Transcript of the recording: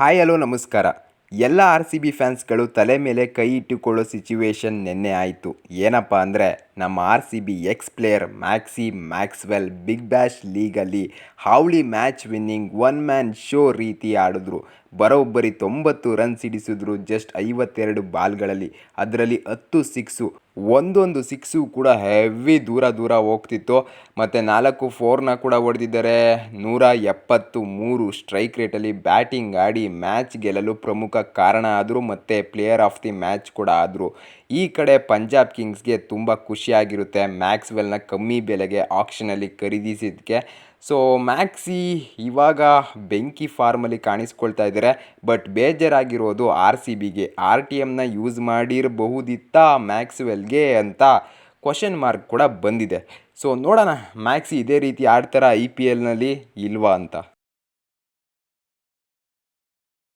Hi, hello, ನಮಸ್ಕಾರ. ಎಲ್ಲ R C B ಫ್ಯಾನ್ಸ್ಗಳು ತಲೆ ಮೇಲೆ ಕೈ ಇಟ್ಟುಕೊಳ್ಳೋ ಸಿಚುವೇಶನ್ ನಿನ್ನೆ ಆಯಿತು. ಏನಪ್ಪ ಅಂದರೆ, ನಮ್ಮ R C B ex player Maxi Maxwell Big Bash legally ಹಾವಳಿ match winning one man show ರೀತಿ ಆಡಿದ್ರು. ಬರೋಬ್ಬರಿ ತೊಂಬತ್ತು ರನ್ ಸಿಡಿಸಿದ್ರು ಜಸ್ಟ್ ಐವತ್ತೆರಡು ಬಾಲ್ಗಳಲ್ಲಿ. ಅದರಲ್ಲಿ ಹತ್ತು, ಸಿಕ್ಸು ಒಂದೊಂದು ಸಿಕ್ಸು ಕೂಡ ಹೆವಿ ದೂರ ದೂರ ಹೋಗ್ತಿತ್ತು. ಮತ್ತು ನಾಲ್ಕು ಫೋರ್ನ ಕೂಡ ಹೊಡೆದಿದ್ದಾರೆ. ನೂರ ಎಪ್ಪತ್ತು ಮೂರು ಸ್ಟ್ರೈಕ್ ರೇಟಲ್ಲಿ ಬ್ಯಾಟಿಂಗ್ ಆಡಿ ಮ್ಯಾಚ್ ಗೆಲ್ಲಲು ಪ್ರಮುಖ ಕಾರಣ ಆದರು ಮತ್ತು ಪ್ಲೇಯರ್ ಆಫ್ ದಿ ಮ್ಯಾಚ್ ಕೂಡ ಆದರು. ಈ ಕಡೆ ಪಂಜಾಬ್ ಕಿಂಗ್ಸ್ಗೆ ತುಂಬ ಖುಷಿಯಾಗಿರುತ್ತೆ. ಮ್ಯಾಕ್ಸ್ವೆಲ್ನ ಕಮ್ಮಿ ಬೆಲೆಗೆ ಆಕ್ಷನಲ್ಲಿ ಖರೀದಿಸಿದ್ದಕ್ಕೆ ಸೊ ಮ್ಯಾಕ್ಸಿ ಇವಾಗ ಬೆಂಕಿ ಫಾರ್ಮಲ್ಲಿ ಕಾಣಿಸ್ಕೊಳ್ತಾ ಇದ್ದಾರೆ ಬಟ್ ಬೇಜಾರಾಗಿರೋದು ಆರ್ ಸಿ ಬಿಗೆ ಆರ್ ಟಿ ಎಮ್ನ ಯೂಸ್ ಮಾಡಿರಬಹುದಿತ್ತಾ ಮ್ಯಾಕ್ಸ್ವೆಲ್ಗೆ ಅಂತ ಕ್ವಶನ್ ಮಾರ್ಕ್ ಕೂಡ ಬಂದಿದೆ. ಸೊ ನೋಡೋಣ ಮ್ಯಾಕ್ಸಿ ಇದೇ ರೀತಿ ಆಡ್ತಾರ ಐ ಪಿ ಎಲ್ನಲ್ಲಿ ಇಲ್ವಾ ಅಂತ.